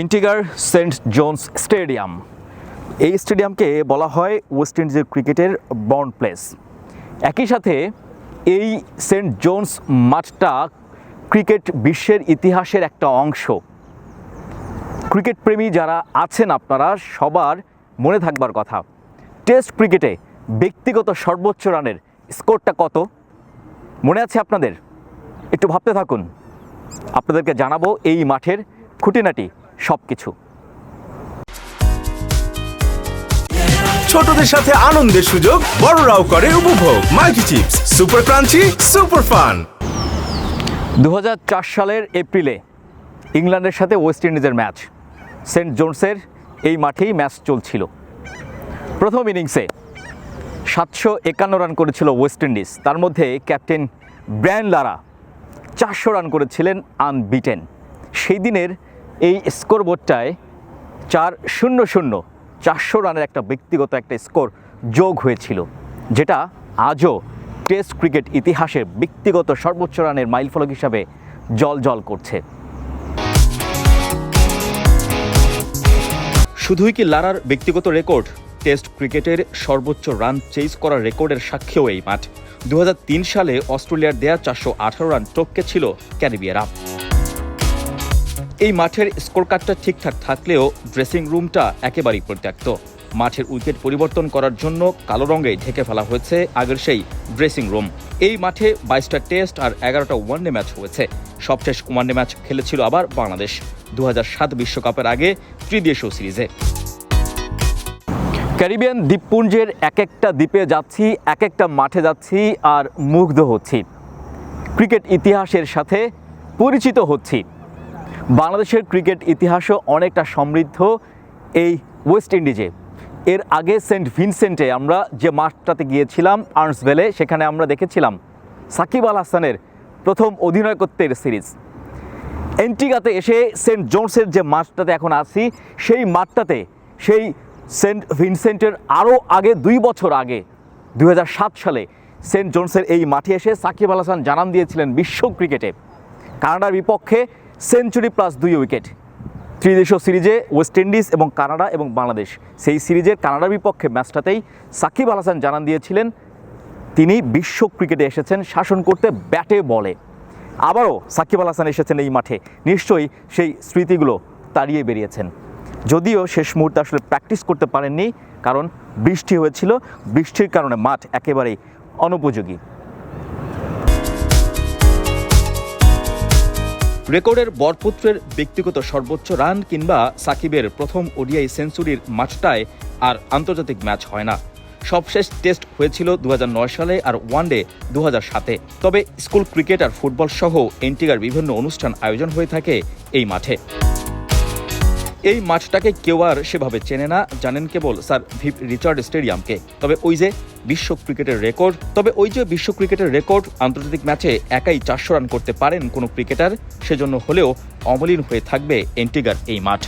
এন্টিগার Saint Jones stadium. এই স্টেডিয়ামকে বলা হয় ওয়েস্ট ইন্ডিজের ক্রিকেটের বর্ন প্লেস। একই সাথে এই সেন্ট জোনস মাঠটা ক্রিকেট বিশ্বের ইতিহাসের একটা অংশ। ক্রিকেট প্রেমী যারা আছেন আপনারা, সবার মনে থাকবার কথা। টেস্ট ক্রিকেটে ব্যক্তিগত সর্বোচ্চ রানের স্কোরটা কত? মনে আছে আপনাদের? একটু ভাবতে থাকুন। আপনাদেরকে জানাব এই মাঠের খুঁটিনাটি। সব কিছু ছোটদের সাথে আনন্দের সুযোগ বড়রাও করে উপভোগ। Multi chips super crunchy super fun. দু হাজার চার সালের এপ্রিলে ইংল্যান্ডের সাথে ওয়েস্ট ইন্ডিজের ম্যাচ। সেন্ট জোনসের এই মাঠেই ম্যাচ চলছিল। প্রথম ইনিংসে সাতশো একান্ন রান করেছিল ওয়েস্ট ইন্ডিজ। তার মধ্যে ক্যাপ্টেন ব্র্যান লারা চারশো রান করেছিলেন আনবিটেন। সেই দিনের এই স্কোরবোর্ডটায় চার শূন্য শূন্য, চারশো রানের একটা ব্যক্তিগত একটা স্কোর যোগ হয়েছিল, যেটা আজও টেস্ট ক্রিকেট ইতিহাসের ব্যক্তিগত সর্বোচ্চ রানের মাইলফলক হিসাবে জল জল করছে। শুধুই কি লারার ব্যক্তিগত রেকর্ড টেস্ট ক্রিকেটের সর্বোচ্চ রান চেজ করার রেকর্ডের সাক্ষীও এই মাঠ। দু হাজার তিন সালে অস্ট্রেলিয়ার দেয়া চারশো আঠারো রান টপকে ছিল ক্যারিবিয়ারা। এই মাঠের স্কোর কার্ডটা ঠিকঠাক থাকলেও ড্রেসিং রুমটা একেবারেই পরিত্যক্ত। মাঠের উইকেট পরিবর্তন করার জন্য কালো রঙে ঢেকে ফেলা হয়েছে আগের সেই ড্রেসিং রুম। এই মাঠে বাইশটা টেস্ট আর এগারোটা ওয়ানডে ম্যাচ হয়েছে। সবশেষ ওয়ানডে ম্যাচ খেলেছিল আবার বাংলাদেশ দু বিশ্বকাপের আগে ত্রিদেশীয় সিরিজে। ক্যারিবিয়ান দ্বীপপুঞ্জের এক একটা দ্বীপে যাচ্ছি এক একটা মাঠে যাচ্ছি আর মুগ্ধ হচ্ছি। ক্রিকেট ইতিহাসের সাথে পরিচিত হচ্ছি। বাংলাদেশের ক্রিকেট ইতিহাসও অনেকটা সমৃদ্ধ এই ওয়েস্ট ইন্ডিজে। এর আগে সেন্ট ভিনসেন্টে আমরা যে মাঠটাতে গিয়েছিলাম, আর্নসভেলে, সেখানে আমরা দেখেছিলাম সাকিব আল হাসানের প্রথম অধিনায়কত্বের সিরিজ। এন্টিগাতে এসে সেন্ট জোনসের যে মাঠটাতে এখন আছি, সেই মাঠটাতে সেই সেন্ট ভিনসেন্টের আরও আগে দুই বছর আগে দু হাজার সাত সালে সেন্ট জোনসের এই মাঠে এসে সাকিব আল হাসান জানান দিয়েছিলেন বিশ্ব ক্রিকেটে। কানাডার বিপক্ষে সেঞ্চুরি প্লাস দুই উইকেট। ত্রিদেশীয় সিরিজে ওয়েস্ট ইন্ডিজ এবং কানাডা এবং বাংলাদেশ। সেই সিরিজের কানাডার বিপক্ষে ম্যাচটাতেই সাকিব আল হাসান জানান দিয়েছিলেন, তিনি বিশ্ব ক্রিকেটে এসেছেন, শাসন করতে ব্যাটে বলে। আবারও সাকিব আল হাসান এসেছেন এই মাঠে। নিশ্চয়ই সেই স্মৃতিগুলো তাড়িয়ে বেরিয়েছেন। যদিও শেষ মুহূর্তে আসলে প্র্যাকটিস করতে পারেননি, কারণ বৃষ্টি হয়েছিল। বৃষ্টির কারণে মাঠ একেবারেই অনুপযোগী। রেকর্ডের বরপুত্রের ব্যক্তিগত সর্বোচ্চ রান কিংবা সাকিবের প্রথম ওডিআই সেঞ্চুরির মাঠটায় আর আন্তর্জাতিক ম্যাচ হয় না। সবশেষ টেস্ট হয়েছিল দু হাজার নয় সালে আর ওয়ানডে দু সাতে। তবে স্কুল ক্রিকেট আর ফুটবল সহ এনটিগার বিভিন্ন অনুষ্ঠান আয়োজন হয়ে থাকে এই মাঠে। এই মাঠটাকে কেউ আর সেভাবে চেনে না। জানেন কেবল স্যার ভিপ রিচার্ড স্টেডিয়ামকে। তবে ওই যে বিশ্ব ক্রিকেটের রেকর্ড, তবে ওই যে বিশ্ব ক্রিকেটের রেকর্ড, আন্তর্জাতিক ম্যাচে একাই চারশো রান করতে পারেন কোনো ক্রিকেটার, সেজন্য হলেও অমলিন হয়ে থাকবে এন্টিগার এই মাঠ।